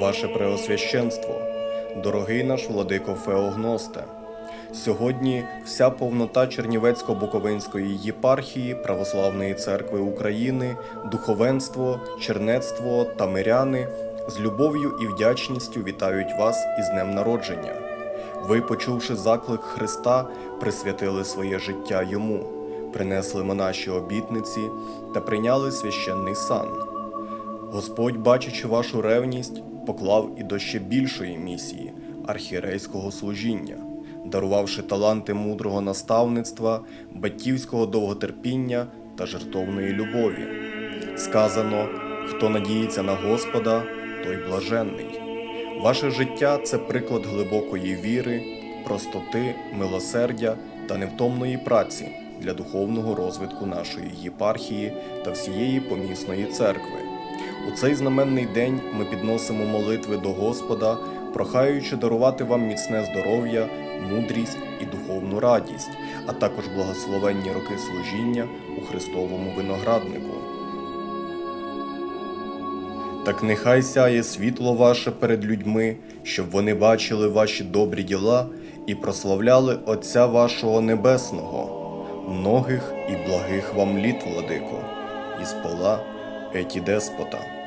Ваше Преосвященство, дорогий наш владико Феогносте, сьогодні вся повнота Чернівецько-Буковинської єпархії Православної церкви України, духовенство, чернецтво та миряни з любов'ю і вдячністю вітають вас із днем народження. Ви, почувши заклик Христа, присвятили своє життя Йому, принесли монаші обітниці та прийняли священний сан. Господь, бачачи вашу ревність, поклав і до ще більшої місії архієрейського служіння, дарувавши таланти мудрого наставництва, батьківського довготерпіння та жертовної любові. Сказано: хто надіється на Господа, той блаженний. Ваше життя це приклад глибокої віри, простоти, милосердя та невтомної праці для духовного розвитку нашої єпархії та всієї помісної церкви. У цей знаменний день ми підносимо молитви до Господа, прохаючи дарувати вам міцне здоров'я, мудрість і духовну радість, а також благословенні роки служіння у Христовому винограднику. Так нехай сяє світло ваше перед людьми, щоб вони бачили ваші добрі діла і прославляли Отця вашого Небесного, многих і благих вам літ, владико, із пола Еті Деспота.